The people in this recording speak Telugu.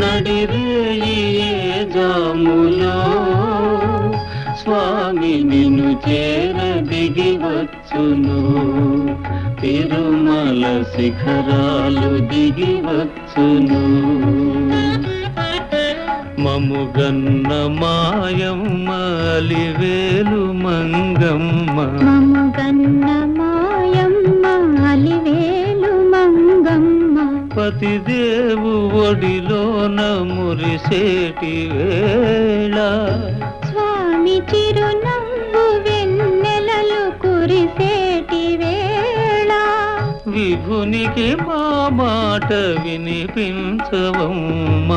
నడిరేయి జాములో. స్వామి నిన్ను చేర దిగి వచ్చును తిరుమల శిఖరాలు దిగి వచ్చును మముగన్న మాయమ్మ అలివేలు మంగమ్మ. మముగన్న మా పతిదేవు ఒడిలోన మురిసేటి వేళ. స్వామి చిరునవ్వు వెన్నెలలు కురిసేటి వేళ. విభునికి మా మాట వినిపించవమ్మా.